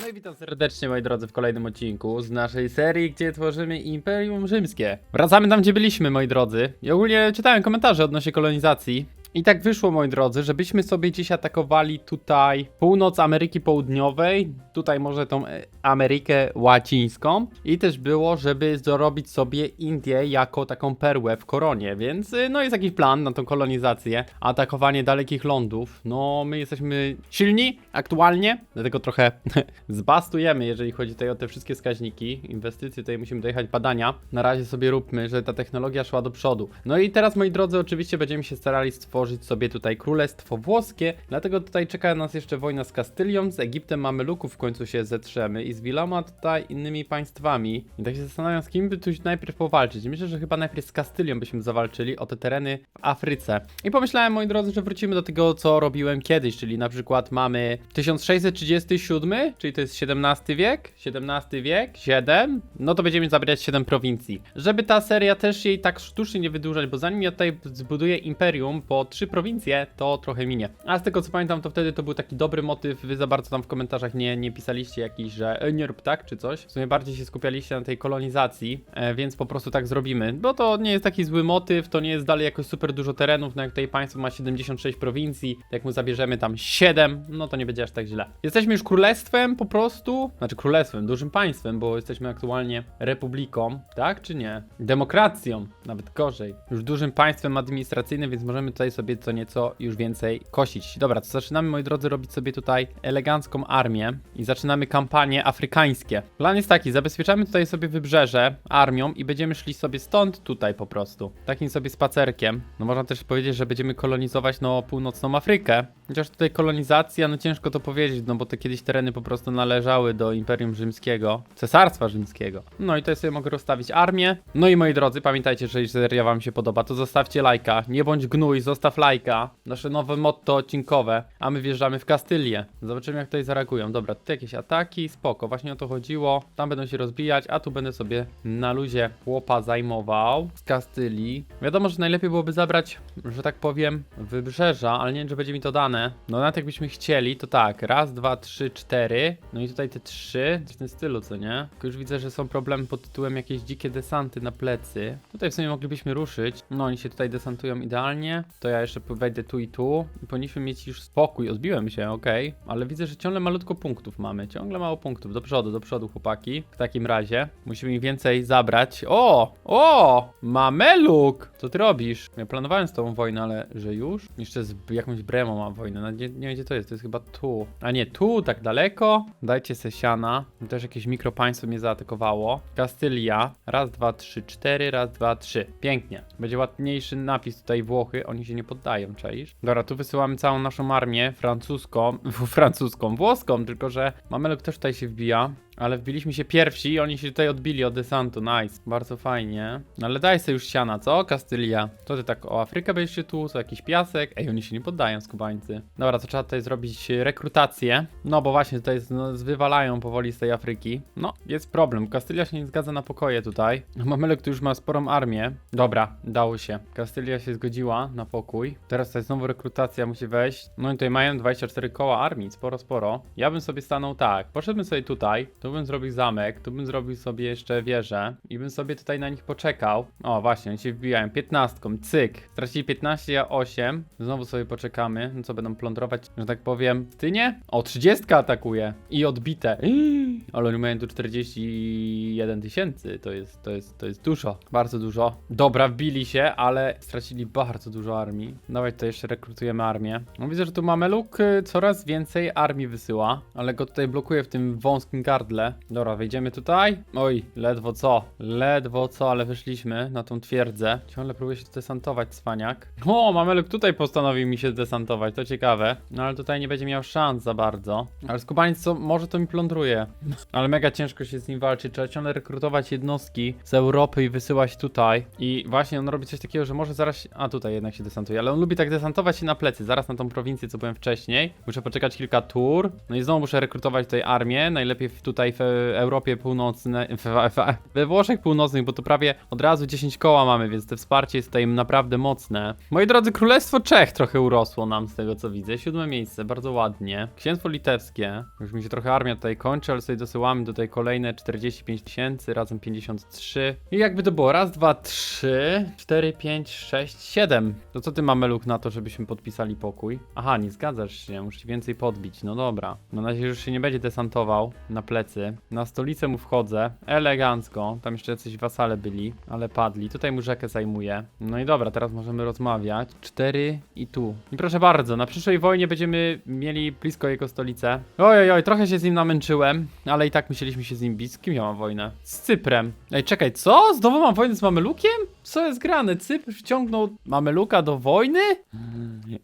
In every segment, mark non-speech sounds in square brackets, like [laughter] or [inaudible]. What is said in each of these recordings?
No i witam serdecznie moi drodzy w kolejnym odcinku z naszej serii, gdzie tworzymy Imperium Rzymskie. Wracamy tam, gdzie byliśmy moi drodzy. I ogólnie czytałem komentarze odnośnie kolonizacji. I tak wyszło, moi drodzy, żebyśmy sobie dziś atakowali tutaj północ Ameryki Południowej, tutaj może tą e, Amerykę Łacińską i też było, żeby zrobić sobie Indię jako taką perłę w koronie, więc y, no jest jakiś plan na tą kolonizację, atakowanie dalekich lądów. No my jesteśmy silni aktualnie, dlatego trochę [laughs] zbastujemy, jeżeli chodzi tutaj o te wszystkie wskaźniki. Inwestycje, tutaj musimy dojechać badania. Na razie sobie róbmy, że ta technologia szła do przodu. No i teraz, moi drodzy, oczywiście będziemy się starali stworzyć sobie tutaj królestwo włoskie, dlatego tutaj czeka nas jeszcze wojna z Kastylią, z Egiptem mamy luków w końcu się zetrzemy i z wieloma tutaj innymi państwami. I tak się zastanawiam, z kim by tu najpierw powalczyć. Myślę, że chyba najpierw z Kastylią byśmy zawalczyli o te tereny w Afryce. I pomyślałem, moi drodzy, że wrócimy do tego, co robiłem kiedyś, czyli na przykład mamy 1637, czyli to jest XVII wiek, XVII wiek, 7, no to będziemy zabierać 7 prowincji. Żeby ta seria też jej tak sztucznie nie wydłużać, bo zanim ja tutaj zbuduję imperium po trzy prowincje, to trochę minie. A z tego co pamiętam, to wtedy to był taki dobry motyw, wy za bardzo tam w komentarzach nie, nie pisaliście jakiś, że nie rób tak czy coś. W sumie bardziej się skupialiście na tej kolonizacji, e, więc po prostu tak zrobimy. Bo to nie jest taki zły motyw, to nie jest dalej jakoś super dużo terenów, no jak tutaj państwo ma 76 prowincji, jak mu zabierzemy tam 7, no to nie będzie aż tak źle. Jesteśmy już królestwem po prostu, znaczy królestwem, dużym państwem, bo jesteśmy aktualnie republiką, tak czy nie? Demokracją, nawet gorzej. Już dużym państwem administracyjnym, więc możemy tutaj sobie co nieco już więcej kosić. Dobra, to zaczynamy, moi drodzy, robić sobie tutaj elegancką armię i zaczynamy kampanie afrykańskie. Plan jest taki, zabezpieczamy tutaj sobie wybrzeże armią i będziemy szli sobie stąd tutaj po prostu. Takim sobie spacerkiem. No można też powiedzieć, że będziemy kolonizować no północną Afrykę. Chociaż tutaj kolonizacja, no ciężko to powiedzieć, no bo te kiedyś tereny po prostu należały do Imperium Rzymskiego, Cesarstwa Rzymskiego. No i tutaj sobie mogę rozstawić armię. No i moi drodzy, pamiętajcie, że jeżeli seria wam się podoba, to zostawcie lajka. Nie bądź gnój, zostaw lajka. Nasze nowe motto odcinkowe. A my wjeżdżamy w Kastylię. Zobaczymy jak tutaj zareagują. Dobra, tutaj jakieś ataki, spoko, właśnie o to chodziło. Tam będą się rozbijać, a tu będę sobie na luzie chłopa zajmował z Kastylii. Wiadomo, że najlepiej byłoby zabrać, że tak powiem, wybrzeża, ale nie wiem, czy będzie mi to dane. No nawet jakbyśmy chcieli, to tak, raz, dwa, trzy, cztery. No i tutaj te trzy, w tym stylu, co nie? Tylko już widzę, że są problemy pod tytułem jakieś dzikie desanty na plecy. Tutaj w sumie moglibyśmy ruszyć. No oni się tutaj desantują idealnie. To ja jeszcze wejdę tu i tu. I powinniśmy mieć już spokój. Odbiłem się, okej. Ale widzę, że ciągle malutko punktów mamy. Ciągle mało punktów. Do przodu, do przodu, chłopaki. W takim razie musimy ich więcej zabrać. O! O! Mameluk! Co ty robisz? Ja planowałem z tą wojnę, ale że już? Jeszcze z jakąś bremą mam wojnę. No, nie, nie wiem gdzie to jest. To jest chyba tu. A nie, tu, tak daleko. Dajcie se siana. Też jakieś mikropaństwo mnie zaatakowało. Kastylia. Raz, dwa, trzy, cztery. Raz, dwa, trzy. Pięknie. Będzie ładniejszy napis tutaj Włochy. Oni się nie poddają, czaisz? Dobra, tu wysyłamy całą naszą armię francuską. [laughs] francuską, włoską, tylko że Mameluk też tutaj się wbija. Ale wbiliśmy się pierwsi i oni się tutaj odbili od desantu, nice. Bardzo fajnie. No Ale daj sobie już siana, co? Kastylia. To ty tak o Afrykę będziesz się tu, co jakiś piasek? Ej, oni się nie poddają, skubańcy. Dobra, to trzeba tutaj zrobić rekrutację. No, bo właśnie tutaj z- no, wywalają powoli z tej Afryki. No, jest problem. Kastylia się nie zgadza na pokoje tutaj. Mamelek tu już ma sporą armię. Dobra, dało się. Kastylia się zgodziła na pokój. Teraz tutaj znowu rekrutacja musi wejść. No i tutaj mają 24 koła armii, sporo, sporo. Ja bym sobie stanął tak. Poszedłbym sobie tutaj. Tu bym zrobił zamek, tu bym zrobił sobie jeszcze wieżę i bym sobie tutaj na nich poczekał. O, właśnie, oni się wbijają. 15, cyk. Stracili 15, ja 8. Znowu sobie poczekamy. No co, będą plądrować, że tak powiem, ty nie? O, 30 atakuje. I odbite. [gasps] Ale oni mają tu 41 tysięcy. To jest, to jest, to jest dużo. Bardzo dużo. Dobra, wbili się, ale stracili bardzo dużo armii. Dawaj, tutaj jeszcze rekrutujemy armię. No widzę, że tu Mameluk y, coraz więcej armii wysyła, ale go tutaj blokuje w tym wąskim gardle. Dobra, wejdziemy tutaj. Oj, ledwo co. Ledwo co, ale wyszliśmy na tą twierdzę. Ciągle próbuje się desantować, cwaniak. O, Mameluk tutaj postanowił mi się desantować, to ciekawe. No ale tutaj nie będzie miał szans za bardzo. Ale skubaniec co, może to mi plądruje. [laughs] Ale mega ciężko się z nim walczy. Trzeba ciągle rekrutować jednostki z Europy i wysyłać tutaj. I właśnie on robi coś takiego, że może zaraz. A tutaj jednak się desantuje, ale on lubi tak desantować się na plecy, zaraz na tą prowincję, co byłem wcześniej. Muszę poczekać kilka tur. No i znowu muszę rekrutować tutaj armię. Najlepiej w, tutaj w Europie Północnej. W, w, we Włoszech Północnych, bo tu prawie od razu 10 koła mamy, więc to wsparcie jest tutaj naprawdę mocne. Moi drodzy, Królestwo Czech trochę urosło nam z tego co widzę. Siódme miejsce, bardzo ładnie. Księstwo Litewskie. Już mi się trochę armia tutaj kończy, ale sobie dosyłamy tutaj kolejne 45 tysięcy, razem 53. I jakby to było, raz, dwa, trzy, cztery, pięć, sześć, siedem. To co ty Mameluk na to, żebyśmy podpisali pokój? Aha, nie zgadzasz się, muszę więcej podbić. No dobra. Mam nadzieję, że już się nie będzie desantował na plecy. Na stolicę mu wchodzę, elegancko. Tam jeszcze jacyś wasale byli, ale padli. Tutaj mu rzekę zajmuję. No i dobra, teraz możemy rozmawiać. Cztery i tu. I proszę bardzo, na przyszłej wojnie będziemy mieli blisko jego stolicę. Oj, oj, trochę się z nim namęczyłem, ale i tak musieliśmy się z nim bić. Z kim ja mam wojnę? Z Cyprem. Ej, czekaj, co? Znowu mam wojnę z Mamelukiem? Co jest grane? Cypr wciągnął Mameluka do wojny?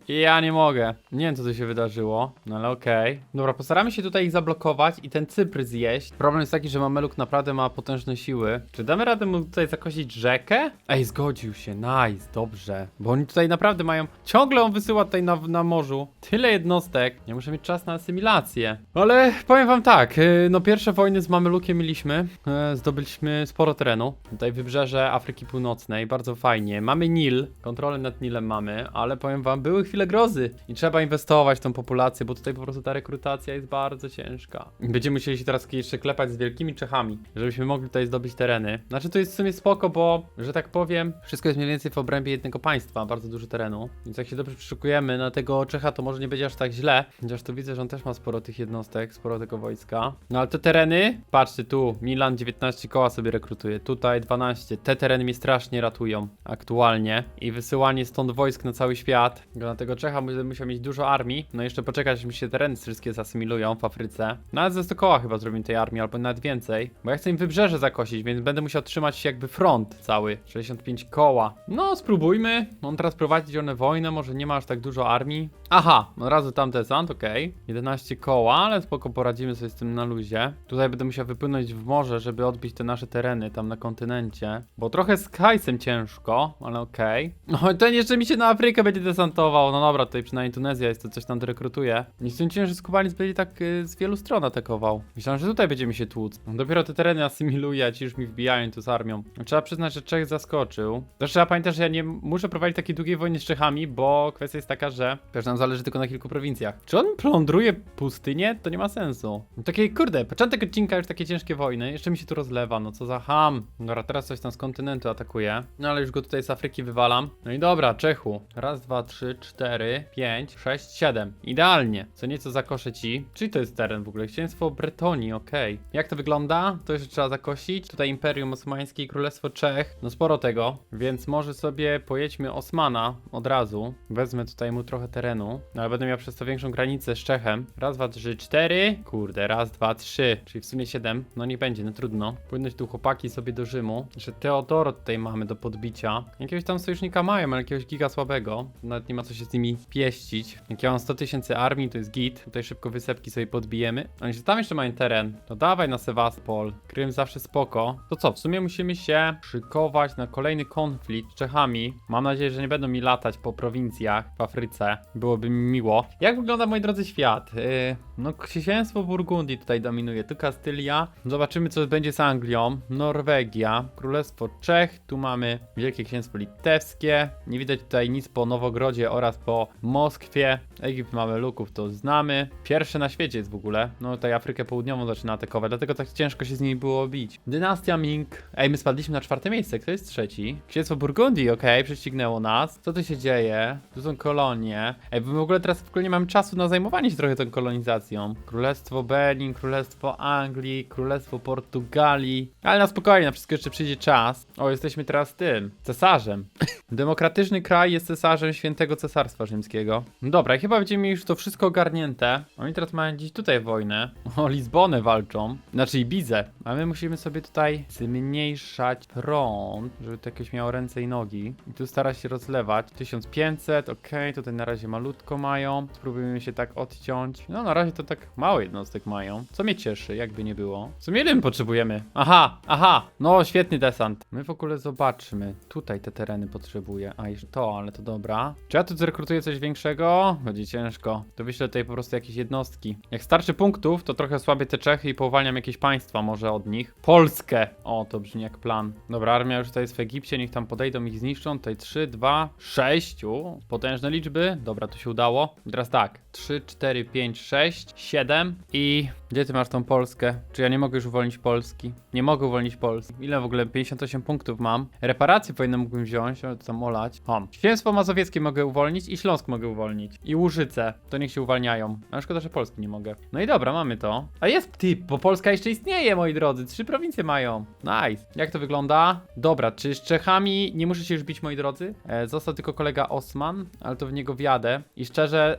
Ja nie mogę. Nie wiem, co tu się wydarzyło, no ale okej. Dobra, postaramy się tutaj ich zablokować i ten Cypr zjeść. Problem jest taki, że Mameluk naprawdę ma potężne siły. Czy damy radę mu tutaj zakosić rzekę? Ej, zgodził się, nice, dobrze. Bo oni tutaj naprawdę mają... Ciągle on wysyła tutaj na, na morzu tyle jednostek. Nie muszę mieć czas na asymilację. Ale powiem wam tak, yy, no pierwsze wojny z Mamelukiem mieliśmy. Yy, zdobyliśmy sporo terenu. Tutaj wybrzeże Afryki Północnej, bardzo fajnie. Mamy Nil, kontrolę nad Nilem mamy, ale powiem wam, były chwile grozy. I trzeba inwestować w tą populację, bo tutaj po prostu ta rekrutacja jest bardzo ciężka. Będziemy musieli się teraz jeszcze klepać z wielkimi Czechami, żebyśmy mogli tutaj zdobyć tereny. Znaczy to jest w sumie spoko, bo, że tak powiem, wszystko jest mniej więcej w obrębie jednego państwa, bardzo dużo terenu. Więc jak się dobrze przyszykujemy na tego Czecha, to może nie będzie aż tak źle. Chociaż tu widzę, że on też ma sporo tych jednostek, sporo tego wojska. No ale te tereny, patrzcie tu, Milan 19 koła sobie rekrutuje, tutaj 12. Te tereny mnie strasznie ratują aktualnie. I wysyłanie stąd wojsk na cały świat. Na tego Czecha musiał mieć dużo armii. No jeszcze poczekać, aż mi się tereny wszystkie zasymilują w Afryce. Nawet ze 100 koła chyba zrobimy tej armii, albo nawet więcej. Bo ja chcę im wybrzeże zakosić, więc będę musiał trzymać jakby front cały. 65 koła. No, spróbujmy. On teraz prowadzi one wojnę, może nie ma aż tak dużo armii. Aha, od razu tam desant, okej. 11 koła, ale spoko poradzimy sobie z tym na luzie. Tutaj będę musiał wypłynąć w morze, żeby odbić te nasze tereny tam na kontynencie. Bo trochę z hajsem ciężko, ale okej. No ten jeszcze mi się na Afrykę będzie desantował. No dobra, tutaj przynajmniej Tunezja jest, to coś tam rekrutuje. Nie sądziłem, że Skubaniec będzie tak y, z wielu stron atakował. Myślałem, że tutaj będziemy się tłuc. On dopiero te tereny asymiluje, a ci już mi wbijają tu z armią. Trzeba przyznać, że Czech zaskoczył. Też trzeba pamiętać, że ja nie muszę prowadzić takiej długiej wojny z Czechami, bo kwestia jest taka, że też nam zależy tylko na kilku prowincjach. Czy on plądruje pustynię? To nie ma sensu. No Takie, kurde, początek odcinka już takie ciężkie wojny. Jeszcze mi się tu rozlewa, no co za ham. Dobra, teraz coś tam z kontynentu atakuje. No ale już go tutaj z Afryki wywalam. No i dobra, Czechu. Raz, dwa, trzy, cztery, pięć, sześć, siedem. Idealnie. Co nieco zakoszę ci. Czyli to jest teren w ogóle? Księstwo Bretonii, okej. Jak to wygląda? To jeszcze trzeba zakosić. Tutaj Imperium Osmańskie i Królestwo Czech. No sporo tego. Więc może sobie pojedźmy Osmana od razu. Wezmę tutaj mu trochę terenu. No, ale będę miał przez to większą granicę z Czechem. Raz, dwa, trzy, cztery. Kurde, raz, dwa, trzy. Czyli w sumie siedem. No nie będzie, no trudno. Płynąć tu chłopaki sobie do Rzymu. Jeszcze Teodoro tutaj mamy do podbicia. Jakiegoś tam sojusznika mają, ale jakiegoś giga słabego. Nawet nie ma co się z nimi pieścić. Jak ja mam 100 tysięcy armii, to jest git. Tutaj szybko wysepki sobie podbijemy. Oni się tam jeszcze mają teren. To dawaj na Sewastopol. Krym zawsze spoko. To co, w sumie musimy się szykować na kolejny konflikt z Czechami. Mam nadzieję, że nie będą mi latać po prowincjach w Afryce. Byłoby mi miło. Jak wygląda, moi drodzy, świat? Yy, no, księstwo Burgundii tutaj dominuje. Tu Kastylia. Zobaczymy, co będzie z Anglią. Norwegia. Królestwo Czech. Tu mamy Wielkie Księstwo Litewskie. Nie widać tutaj nic po Nowogrodzie oraz po Moskwie. Egipt mamy luków, to znamy. Pierwsze na świecie jest w ogóle. No tutaj Afrykę Południową zaczyna atakować, dlatego tak ciężko się z nimi było bić. Dynastia Ming. Ej, my spadliśmy na czwarte miejsce. Kto jest trzeci? Księstwo Burgundii, okej, prześcignęło nas. Co tu się dzieje? Tu są kolonie. Ej, bo my w ogóle teraz w ogóle nie mamy czasu na zajmowanie się trochę tą kolonizacją. Królestwo Benin, Królestwo Anglii, Królestwo Portugalii. Ale na spokojnie, na wszystko jeszcze przyjdzie czas. O, jesteśmy teraz tym, cesarzem. [laughs] Demokratyczny kraj jest cesarzem świętego cesarstwa rzymskiego. No dobra, chyba będziemy mieli już to wszystko ogarnięte. Oni teraz mają gdzieś tutaj wojnę. O Lizbonę walczą. Znaczy Ibizę. A my musimy sobie tutaj zmniejszać front, żeby to jakieś miało ręce i nogi. I tu stara się rozlewać. 1500, ok, tutaj na razie malutko mają. Spróbujemy się tak odciąć. No na razie to to tak mało jednostek mają. Co mnie cieszy, jakby nie było. W sumie ile my potrzebujemy? Aha, aha, no świetny desant. My w ogóle zobaczmy. Tutaj te tereny potrzebuję. A jeszcze to, ale to dobra. Czy ja tu zrekrutuję coś większego? Będzie ciężko. To wyślę tutaj po prostu jakieś jednostki. Jak starczy punktów, to trochę słabiej te Czechy i powalniam jakieś państwa może od nich. Polskę! O, to brzmi jak plan. Dobra, armia już tutaj jest w Egipcie, niech tam podejdą, ich zniszczą. Tutaj 3, 2, 6. U, potężne liczby. Dobra, to się udało. I teraz tak. 3, 4, 5, 6, 7 i... Gdzie ty masz tą Polskę? Czy ja nie mogę już uwolnić Polski? Nie mogę uwolnić Polski. Ile w ogóle? 58 punktów mam. Reparacje powinien mógłbym wziąć, ale to tam olać. O. Księstwo Mazowieckie mogę uwolnić i Śląsk mogę uwolnić. I Łużyce. To niech się uwalniają. Ale szkoda, że Polski nie mogę. No i dobra, mamy to. A jest typ, bo Polska jeszcze istnieje, moi drodzy. Trzy prowincje mają. Nice. Jak to wygląda? Dobra, czy z Czechami nie muszę się już bić, moi drodzy? E, został tylko kolega Osman, ale to w niego wjadę. I szczerze,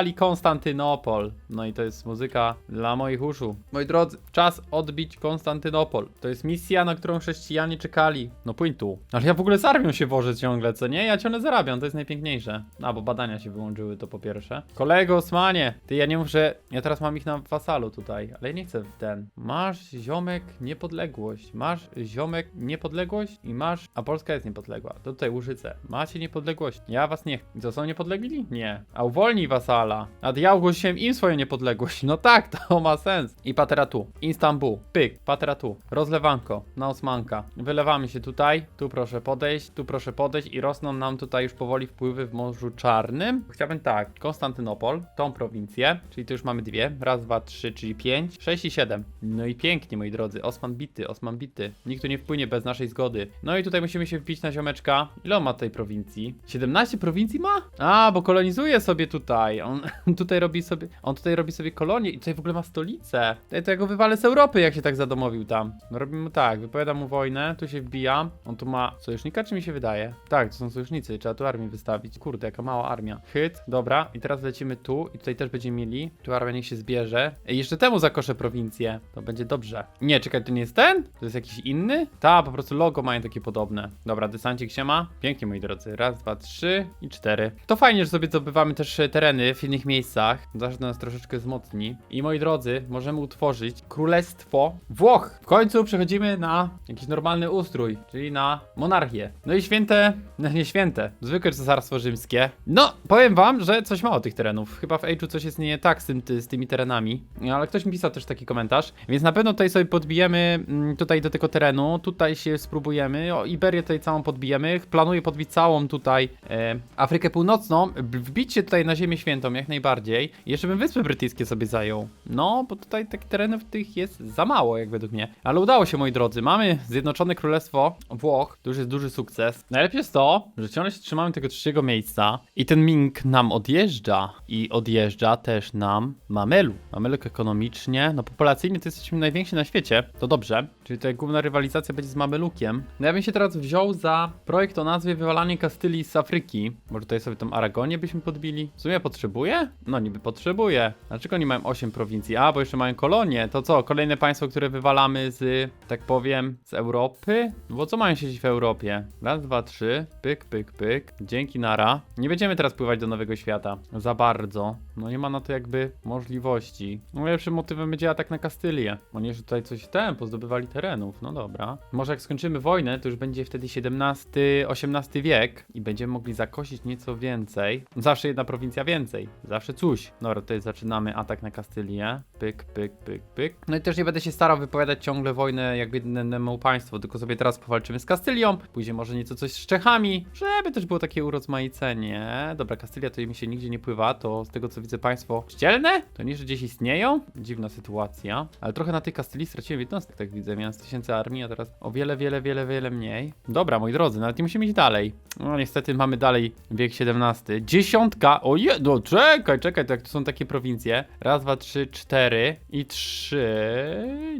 odzyskali Konstantynopol. No i to jest muzyka dla moich uszu. Moi drodzy, czas odbić Konstantynopol. To jest misja, na którą chrześcijanie czekali. No pójdź tu. Ale ja w ogóle z armią się wożę ciągle, co nie? Ja ciągle zarabiam, to jest najpiękniejsze. A, bo badania się wyłączyły, to po pierwsze. Kolego Osmanie, ty ja nie muszę... Ja teraz mam ich na wasalu tutaj, ale ja nie chcę w ten. Masz ziomek niepodległość. Masz ziomek niepodległość i masz... A Polska jest niepodległa. To tutaj Łużyce. Macie niepodległość. Ja was nie... To są niepodlegli? Nie. A uwolnij wasala. A ja ogłosiłem im swoją niepodległość. No tak, [laughs] to ma sens. I patera tu. Istanbul. Pyk. Patera tu. Rozlewanko. Na Osmanka. Wylewamy się tutaj. Tu proszę podejść. Tu proszę podejść. I rosną nam tutaj już powoli wpływy w Morzu Czarnym. Chciałbym tak. Konstantynopol. Tą prowincję. Czyli tu już mamy dwie. Raz, dwa, trzy, czyli pięć. Sześć i siedem. No i pięknie, moi drodzy. Osman bity. Osman bity. Nikt tu nie wpłynie bez naszej zgody. No i tutaj musimy się wbić na ziomeczka. Ile on ma tej prowincji? 17 prowincji ma? A, bo kolonizuje sobie tutaj. On [laughs] tutaj robi sobie. On tutaj robi sobie kolonię i tutaj w ogóle ma stolicę. Tutaj to ja go wywalę z Europy, jak się tak zadomowił tam. No robimy mu tak, wypowiadam mu wojnę, tu się wbija. On tu ma sojusznika, czy mi się wydaje? Tak, to są sojusznicy, trzeba tu armię wystawić. Kurde, jaka mała armia. Hyt, dobra, i teraz lecimy tu i tutaj też będziemy mieli. Tu armia niech się zbierze. I jeszcze temu zakoszę prowincję. To będzie dobrze. Nie, czekaj, to nie jest ten? To jest jakiś inny? Ta, po prostu logo mają takie podobne. Dobra, desancik się ma. Pięknie, moi drodzy. Raz, dwa, trzy i cztery. To fajnie, że sobie zdobywamy też e, tereny innych miejscach. Zawsze nas troszeczkę wzmocni. I moi drodzy, możemy utworzyć królestwo Włoch. W końcu przechodzimy na jakiś normalny ustrój, czyli na monarchię. No i święte, no nie święte, zwykłe cesarstwo rzymskie. No, powiem wam, że coś mało tych terenów. Chyba w Age'u coś jest nie tak z, tym, ty, z tymi terenami. Ale ktoś mi pisał też taki komentarz. Więc na pewno tutaj sobie podbijemy mm, tutaj do tego terenu. Tutaj się spróbujemy. O, Iberię tutaj całą podbijemy. Planuję podbić całą tutaj e, Afrykę Północną. Wbić się tutaj na Ziemię Świętą jak najbardziej. I jeszcze bym Wyspy Brytyjskie sobie zajął. No, bo tutaj takich terenów tych jest za mało, jak według mnie. Ale udało się, moi drodzy. Mamy Zjednoczone Królestwo Włoch. To już jest duży sukces. Najlepiej jest to, że ciągle się trzymamy tego trzeciego miejsca. I ten Ming nam odjeżdża. I odjeżdża też nam Mamelu. Mameluk ekonomicznie. No populacyjnie to jesteśmy najwięksi na świecie. To dobrze. Czyli tutaj główna rywalizacja będzie z Mamelukiem. No ja bym się teraz wziął za projekt o nazwie Wywalanie Kastylii z Afryki. Może tutaj sobie tą Aragonię byśmy podbili. W sumie potrzebuję? No niby potrzebuję. Dlaczego nie mają 8 prowincji? A, bo jeszcze mają kolonie. To co? Kolejne państwo, które wywalamy z, tak powiem, z Europy? Bo co mają siedzieć w Europie? Raz, dwa, trzy. Pyk, pyk, pyk. Dzięki, nara. Nie będziemy teraz pływać do Nowego Świata. Za bardzo. No nie ma na to jakby możliwości. Najlepszym motywem będzie atak na Kastylię. Oni jeszcze tutaj coś ten, pozdobywali terenów. No dobra. Może jak skończymy wojnę, to już będzie wtedy XVII-XVIII wiek i będziemy mogli zakosić nieco więcej. Zawsze jedna prowincja więcej. Zawsze coś. Dobra, tutaj zaczynamy atak na Kastylię. Pyk, pyk, pyk, pyk. No i też nie będę się starał wypowiadać ciągle wojnę jakby jednemu państwu, tylko sobie teraz powalczymy z Kastylią, później może nieco coś z Czechami, żeby też było takie urozmaicenie. Dobra, Kastylia to mi się nigdzie nie pływa, to z tego co widzę państwo ścielne? To nie, że gdzieś istnieją? Dziwna sytuacja. Ale trochę na tej Kastylii straciłem jednostek, tak widzę. Miałem z tysięcy armii, a teraz o wiele, wiele, wiele, wiele mniej. Dobra, moi drodzy, nawet nie musimy iść dalej. No niestety mamy dalej wiek XVII. Dziesiątka! O je, no czekaj, czekaj, to jak to są takie prowincje. Raz, dwa, trzy, cztery i trzy.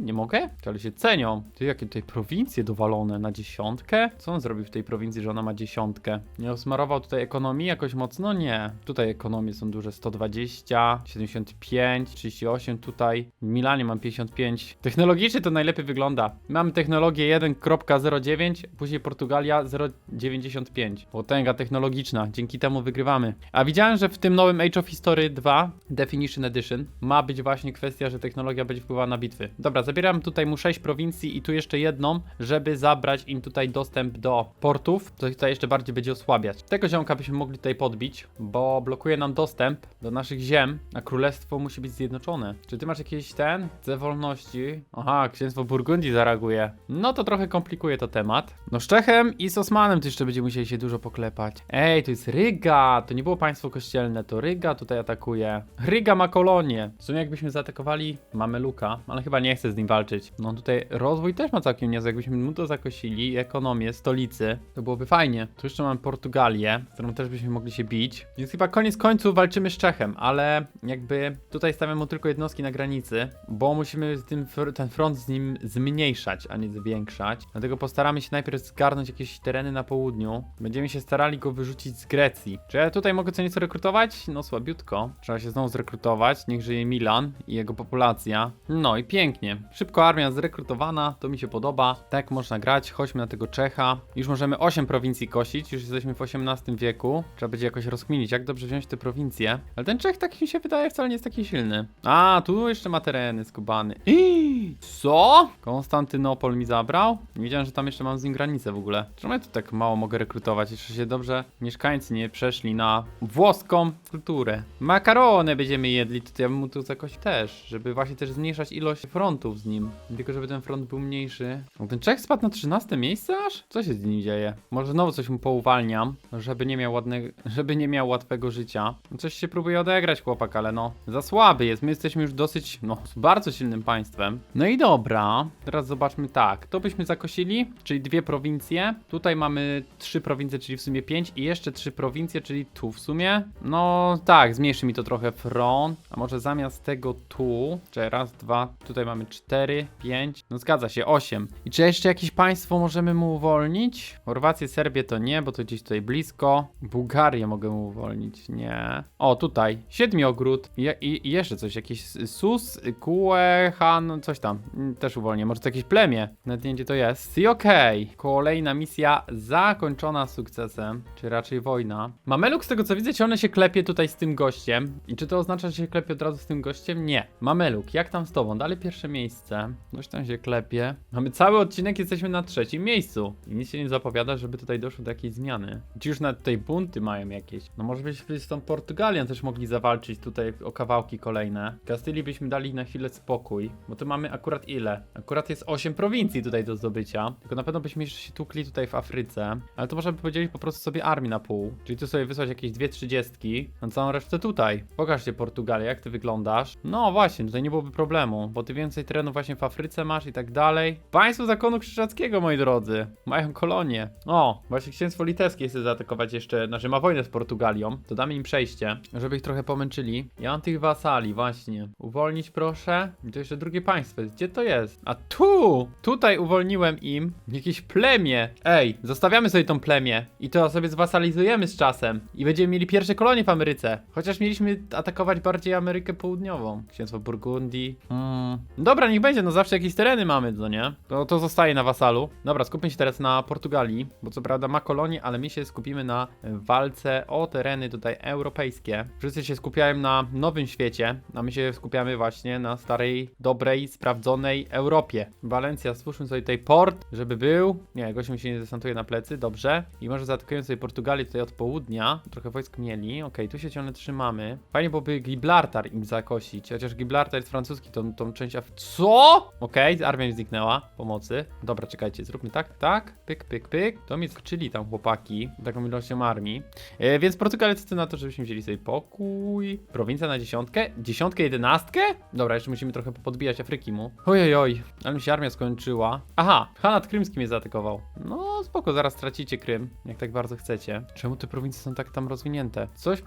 Nie mogę? Ale się cenią. Ty, jakie tutaj prowincje dowalone na dziesiątkę? Co on zrobił w tej prowincji, że ona ma dziesiątkę? Nie osmarował tutaj ekonomii jakoś mocno? Nie. Tutaj ekonomie są duże. 120, 75, 38 tutaj. W Milanie mam 55. Technologicznie to najlepiej wygląda. Mamy technologię 1.09, później Portugalia 0.95. Potęga technologiczna. Dzięki temu wygrywamy. A widziałem, że w tym nowym Age of History 2 Definition Edition ma być właśnie kwestia, że technologia będzie wpływała na bitwy. Dobra, zabieram tutaj mu 6 prowincji i tu jeszcze jedną, żeby zabrać im tutaj dostęp do portów. To tutaj jeszcze bardziej będzie osłabiać. Tego ziomka byśmy mogli tutaj podbić, bo blokuje nam dostęp do naszych ziem, a królestwo musi być zjednoczone. Czy ty masz jakiś ten? Ze wolności? Aha, księstwo Burgundii zareaguje. No to trochę komplikuje to temat. No z Czechem i z Osmanem to jeszcze będziemy musieli się dużo poklepać. Ej, to jest Ryga! To nie było państwo kościelne, to Ryga tutaj atakuje. Ryga ma kolonię. W sumie jakbyśmy zaatakowali mamy Luka, ale chyba nie chce z nim walczyć. No tutaj rozwój też ma całkiem niezły. Jakbyśmy mu to zakosili, ekonomię, stolicy, to byłoby fajnie. Tu jeszcze mamy Portugalię, z którą też byśmy mogli się bić. Więc chyba koniec końców walczymy z Czechem, ale jakby tutaj stawiam mu tylko jednostki na granicy, bo musimy tym, ten front z nim zmniejszać, a nie zwiększać. Dlatego postaramy się najpierw zgarnąć jakieś tereny na południu. Będziemy się starali go wyrzucić z Grecji. Czy ja tutaj mogę co nieco rekrutować? No słabiutko. Trzeba się znowu zrekrutować. Niech żyje Milan i jego populacja. No i pięknie. Szybko armia zrekrutowana, to mi się podoba. Tak można grać. Chodźmy na tego Czecha. Już możemy 8 prowincji kosić, już jesteśmy w XVIII wieku. Trzeba będzie jakoś rozkminić, jak dobrze wziąć te prowincje. Ale ten Czech tak mi się wydaje wcale nie jest taki silny. A, tu jeszcze ma tereny skubany. Iii, Co? Konstantynopol mi zabrał? Nie wiedziałem, że tam jeszcze mam z nim granicę w ogóle. Czemu ja tu tak mało mogę rekrutować? Jeszcze się dobrze mieszkańcy nie przeszli na włoską kulturę. Makarony będziemy jedli, to ja bym mu tu jakoś też, żeby właśnie też zmniejszać ilość frontów z nim. Tylko żeby ten front był mniejszy. O, ten Czech spadł na 13 miejsce aż? Co się z nim dzieje? Może znowu coś mu pouwalniam, żeby nie miał ładnego, [laughs] żeby nie miał łatwego życia. No Coś się próbuje odegrać chłopak, ale no, za słaby jest. My jesteśmy już dosyć, no, bardzo silnym państwem. No i dobra, teraz zobaczmy tak. To byśmy zakosili, czyli dwie prowincje. Tutaj mamy trzy prowincje, czyli w sumie pięć i jeszcze trzy prowincje, czyli tu w sumie. No tak, zmniejszy mi to trochę front. A może zamiast tego tu, czyli raz, dwa, tutaj mamy cztery, pięć. No zgadza się, osiem. I czy jeszcze jakieś państwo możemy mu uwolnić? Chorwację, Serbię to nie, bo to gdzieś tutaj blisko. Bułgarię mogę mu uwolnić, nie. O, tutaj, siedmiogród. I, i, i jeszcze coś, jakiś Sus, Kue, Han, coś tam. Mm, Też uwolnię. Może to jakieś plemię. Nawet nie gdzie to jest. I okej. Kolejna misja zakończona sukcesem. Czy raczej wojna. Mameluk, z tego co widzę, czy one się klepie tutaj z tym gościem. I czy to oznacza, że się klepie od razu z tym gościem? Nie. Mameluk, jak tam z tobą? Dalej pierwsze miejsce. Ktoś tam się klepie. Mamy cały odcinek, jesteśmy na trzecim miejscu. I nic się nie zapowiada, żeby tutaj doszło do jakiejś zmiany. Ci już nawet tutaj bunty mają jakieś. No może byśmy z tą Portugalią też mogli zawalczyć tutaj o kawałki kolejne. Kastylii byśmy dali na chwilę spokój, bo tu mamy akurat ile? Akurat jest 8 prowincji tutaj do zdobycia. Tylko na pewno byśmy jeszcze się tukli tutaj w Afryce. Ale to można by podzielić po prostu sobie armię na pół. Czyli tu sobie wysłać jakieś dwie trzydziestki, na całą resztę tutaj. Pokażcie Portugalię, jak ty wyglądasz. No właśnie, tutaj nie byłoby problemu, bo ty więcej terenu właśnie w Afryce masz i tak dalej. Państwo zakonu krzyżackiego, moi drodzy. Mają kolonie. O, właśnie księstwo litewskie chce zaatakować jeszcze, znaczy ma wojnę z Portugalią. To damy im przejście, żeby ich trochę pomęczyli. Ja mam tych wasali, właśnie. Uwolnić proszę. I to jeszcze drugie państwo. Gdzie to jest? A tu! Tutaj uwolniłem im jakieś plemię. Ej, zostawiamy sobie tą plemię. I to sobie zwasalizujemy z czasem. I będziemy mieli pierwsze kolonie w Ameryce. Chociaż mieliśmy atakować bardziej Amerykę Południową. Księstwo Burgundii. Hmm. Dobra, niech będzie, no zawsze jakieś tereny mamy, co nie? To, to zostaje na wasalu. Dobra, skupmy się teraz na Portugalii, bo co prawda ma kolonie, ale my się skupimy na walce o tereny tutaj europejskie. Wszyscy się skupiają na nowym świecie, a my się skupiamy właśnie na starej, dobrej, sprawdzonej Europie. Walencja, stwórzmy sobie tutaj port, żeby był. Nie, gość mi się nie desantuje na plecy, dobrze. I może zaatakują sobie Portugalię tutaj od południa. Trochę wojsk mieli. Okej, tu się trzymamy. Fajnie byłoby Gibraltar im zakosić, chociaż Gibraltar jest francuski, tą, tą część... Af... Co? Okej, armia mi zniknęła. Pomocy. Dobra, czekajcie, zróbmy tak, tak. Pyk, pyk, pyk. To mi skoczyli tam chłopaki, taką ilością armii. E, więc Portugalia co ty na to, żebyśmy wzięli sobie pokój. Prowincja na dziesiątkę? Dziesiątkę, jedenastkę? Dobra, jeszcze musimy trochę podbijać Afryki mu. Ojej, oj, ale mi się armia skończyła. Aha, Hanat Krymski mnie zaatakował. No, spoko, zaraz stracicie Krym, jak tak bardzo chcecie. Czemu te prowincje są tak tam rozwinięte? Coś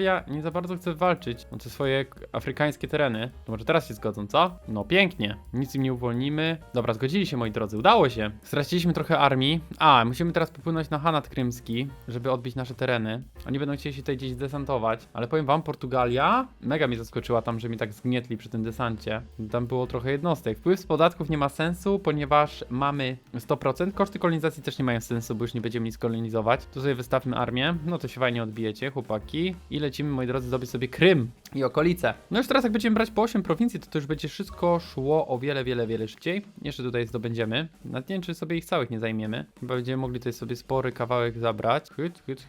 Portugalia nie za bardzo chce walczyć o te swoje afrykańskie tereny. To może teraz się zgodzą, co? No, pięknie. Nic im nie uwolnimy. Dobra, zgodzili się, moi drodzy. Udało się. Straciliśmy trochę armii. A, musimy teraz popłynąć na Hanat Krymski, żeby odbić nasze tereny. Oni będą chcieli się tutaj gdzieś desantować. Ale powiem wam, Portugalia mega mnie zaskoczyła tam, że mi tak zgnietli przy tym desancie. Tam było trochę jednostek. Wpływ z podatków nie ma sensu, ponieważ mamy 100%. Koszty kolonizacji też nie mają sensu, bo już nie będziemy nic kolonizować. Tu sobie wystawmy armię. No to się fajnie odbijecie, chłopaki. I lecimy, moi drodzy, zdobyć sobie Krym i okolice. No już teraz jak będziemy brać po 8 prowincji, to to już będzie wszystko szło o wiele, wiele, wiele szybciej. Jeszcze tutaj zdobędziemy. Nawet nie czy sobie ich całych nie zajmiemy. Chyba będziemy mogli tutaj sobie spory kawałek zabrać. Hyt, hyt,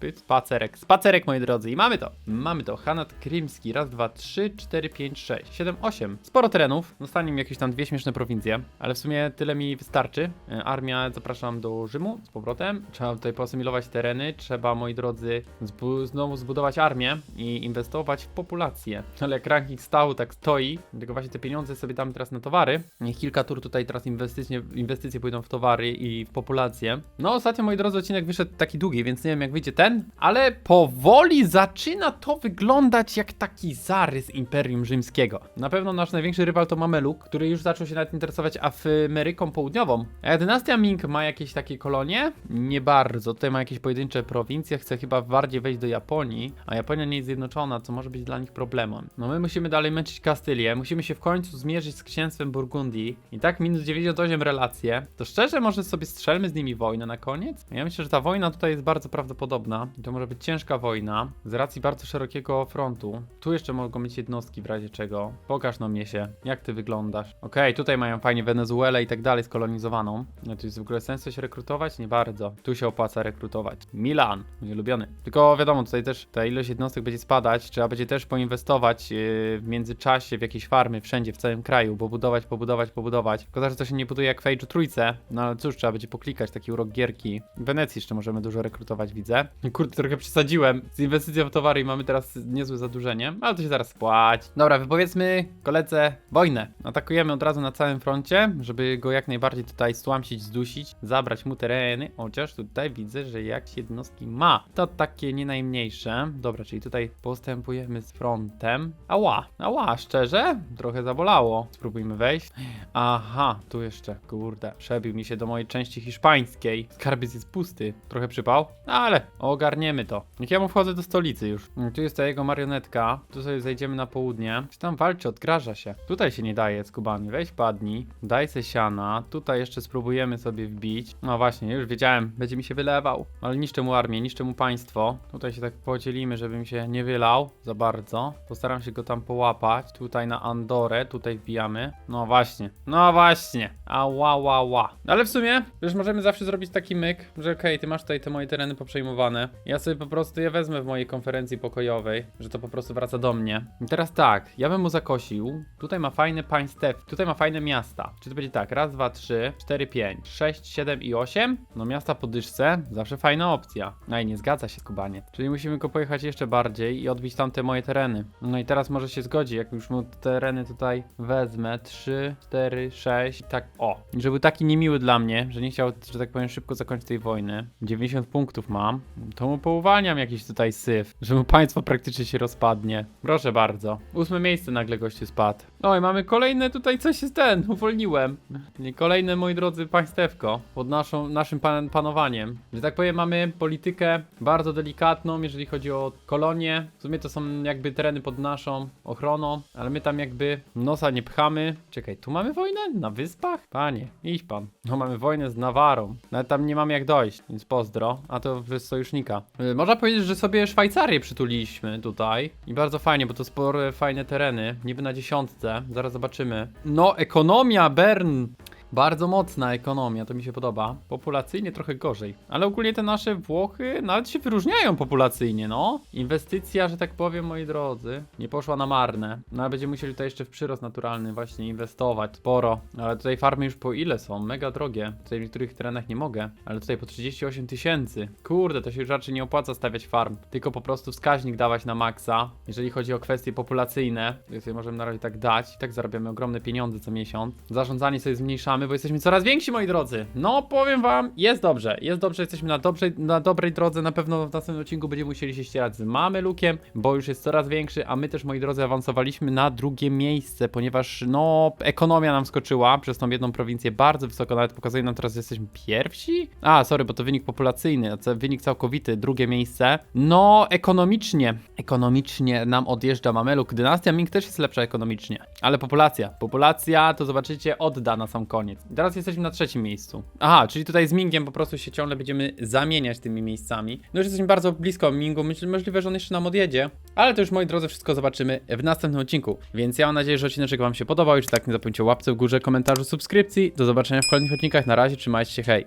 hyt. Spacerek, spacerek, moi drodzy. I mamy to. Mamy to. Hanat Krymski. Raz, dwa, trzy, cztery, pięć, sześć, siedem, osiem. Sporo terenów. Zostanie mi jakieś tam dwie śmieszne prowincje. Ale w sumie tyle mi wystarczy. E, Armia zapraszam do Rzymu z powrotem. Trzeba tutaj poasymilować tereny. Trzeba, moi drodzy, zbu znowu zbudować armię i inwestować w populację. Ale jak ranking stał, tak stoi. Tylko właśnie te pieniądze sobie damy teraz na towary. Niech kilka tur tutaj teraz inwestycje, inwestycje pójdą w towary i w populację. No ostatnio, moi drodzy, odcinek wyszedł taki długi, więc nie wiem jak wyjdzie ten, ale powoli zaczyna to wyglądać jak taki zarys Imperium Rzymskiego. Na pewno nasz największy rywal to Mameluk, który już zaczął się nawet interesować Ameryką Południową. A dynastia Ming ma jakieś takie kolonie? Nie bardzo. Tutaj ma jakieś pojedyncze prowincje, chce chyba bardziej wejść do Japonii, a Japonia nie jest zjednoczona, co może być dla nich problemem. No my musimy dalej męczyć Kastylię, musimy się w końcu zmierzyć z księstwem Burgundii. I tak minus 98 relacje. To szczerze, może sobie strzelmy z nimi wojnę na koniec? Ja myślę, że ta wojna tutaj jest bardzo prawdopodobna. I to może być ciężka wojna, z racji bardzo szerokiego frontu. Tu jeszcze mogą być jednostki w razie czego. Pokaż no mnie się, jak ty wyglądasz. Okej, tutaj mają fajnie Wenezuelę i tak dalej skolonizowaną. No to jest w ogóle sens coś rekrutować? Nie bardzo. Tu się opłaca rekrutować. Milan, mój ulubiony. Tylko wiadomo, tutaj też ta ilość jednostek będzie spadać. Trzeba będzie też poinwestować yy, w międzyczasie w jakieś farmy wszędzie, w całym kraju, bo budować, pobudować, pobudować. Szkoda, że to się nie buduje jak w Age'u trójce. No ale cóż, trzeba będzie poklikać taki urok gierki. W Wenecji jeszcze możemy dużo rekrutować, widzę. Kurde, trochę przesadziłem z inwestycją w towary i mamy teraz niezłe zadłużenie, ale to się zaraz spłać. Dobra, wypowiedzmy koledze wojnę. Atakujemy od razu na całym froncie, żeby go jak najbardziej tutaj stłamsić, zdusić, zabrać mu tereny, chociaż tutaj widzę, że jakieś jednostki ma. To takie nie najmniejsze. Dobra, czyli tutaj postępujemy z frontem. Ała, ała, szczerze? Trochę zabolało. Spróbujmy wejść. Aha, tu jeszcze, kurde, przebił mi się do mojej części hiszpańskiej. Skarbiec jest pusty. Trochę przypał, ale ogarniemy to. Niech ja mu wchodzę do stolicy już. Mm, Tu jest ta jego marionetka. Tu sobie zejdziemy na południe. Tam walczy, odgraża się. Tutaj się nie daje z kubami. Weź padnij. Daj se siana. Tutaj jeszcze spróbujemy sobie wbić. No właśnie, już wiedziałem. Będzie mi się wylewał. Ale niszczę mu armię, niszczę mu państwo. Tutaj się tak podzielimy, żeby mi się nie wylał za bardzo. Postaram się go tam połapać. Tutaj na Andorę. Tutaj wbijamy. No właśnie. No właśnie. Ała, ła, ła. Ale w sumie, już możemy zawsze zrobić taki myk, że okej, ty masz tutaj te moje tereny poprzejmowane. Ja sobie po prostu je wezmę w mojej konferencji pokojowej, że to po prostu wraca do mnie. I teraz tak, ja bym mu zakosił. Tutaj ma fajne państew, tutaj ma fajne miasta. Czy to będzie tak, raz, dwa, trzy, cztery, pięć, sześć, siedem i osiem? No miasta po dyszce, zawsze fajna opcja. No i nie zgadza się skubanie. Czyli musimy go pojechać jeszcze bardziej i odbić tamte moje tereny. No i teraz może się zgodzi, jak już mu te tereny tutaj wezmę. Trzy, cztery, sześć i tak, o. I Że był taki niemiły dla mnie, że nie chciał, że tak powiem, szybko zakończyć tej wojny. 90 punktów mam. To mu pouwalniam jakiś tutaj syf, że mu państwo praktycznie się rozpadnie. Proszę bardzo. Ósme miejsce nagle gościu spadł. Oj, mamy kolejne tutaj, coś jest ten, uwolniłem. Kolejne, moi drodzy, państewko pod naszą, naszym pan, panowaniem. Że tak powiem, mamy politykę bardzo delikatną, jeżeli chodzi o kolonie. W sumie to są jakby tereny pod naszą ochroną, ale my tam jakby nosa nie pchamy. Czekaj, tu mamy wojnę? Na wyspach? Panie, idź pan. No mamy wojnę z Nawarą. Nawet tam nie mamy jak dojść, więc pozdro. A to z sojusznika. Yy, można powiedzieć, że sobie Szwajcarię przytuliliśmy tutaj. I bardzo fajnie, bo to spore, fajne tereny. Niby na dziesiątce. Zaraz zobaczymy. No, ekonomia, Bern. Bardzo mocna ekonomia, to mi się podoba. Populacyjnie trochę gorzej. Ale ogólnie te nasze Włochy nawet się wyróżniają populacyjnie, no. Inwestycja, że tak powiem, moi drodzy, nie poszła na marne. No ale będziemy musieli tutaj jeszcze w przyrost naturalny właśnie inwestować sporo. Ale tutaj farmy już po ile są? Mega drogie. Tutaj w niektórych terenach nie mogę. Ale tutaj po 38 tysięcy. Kurde, to się już raczej nie opłaca stawiać farm. Tylko po prostu wskaźnik dawać na maksa. Jeżeli chodzi o kwestie populacyjne, to sobie możemy na razie tak dać. I tak zarabiamy ogromne pieniądze co miesiąc. Zarządzanie sobie zmniejszamy, bo jesteśmy coraz więksi, moi drodzy. No, powiem wam, jest dobrze, jest dobrze, jesteśmy na, dobrej, na dobrej drodze, na pewno w następnym odcinku będziemy musieli się ścierać z Mamelukiem, bo już jest coraz większy, a my też, moi drodzy, awansowaliśmy na drugie miejsce, ponieważ, no, ekonomia nam skoczyła przez tą jedną prowincję bardzo wysoko, nawet pokazuje nam teraz, że jesteśmy pierwsi? A, sorry, bo to wynik populacyjny, wynik całkowity, drugie miejsce. No, ekonomicznie, ekonomicznie nam odjeżdża Mameluk. Dynastia Ming też jest lepsza ekonomicznie, ale populacja, populacja to zobaczycie odda na sam koniec. Teraz jesteśmy na trzecim miejscu. Aha, czyli tutaj z Mingiem po prostu się ciągle będziemy zamieniać tymi miejscami. No już jesteśmy bardzo blisko Mingu, myślę, możliwe, że on jeszcze nam odjedzie, ale to już moi drodzy wszystko zobaczymy w następnym odcinku. Więc ja mam nadzieję, że odcinek wam się podobał, jeśli tak nie zapomnijcie łapce w górze, komentarzu, subskrypcji. Do zobaczenia w kolejnych odcinkach, na razie, trzymajcie się, hej!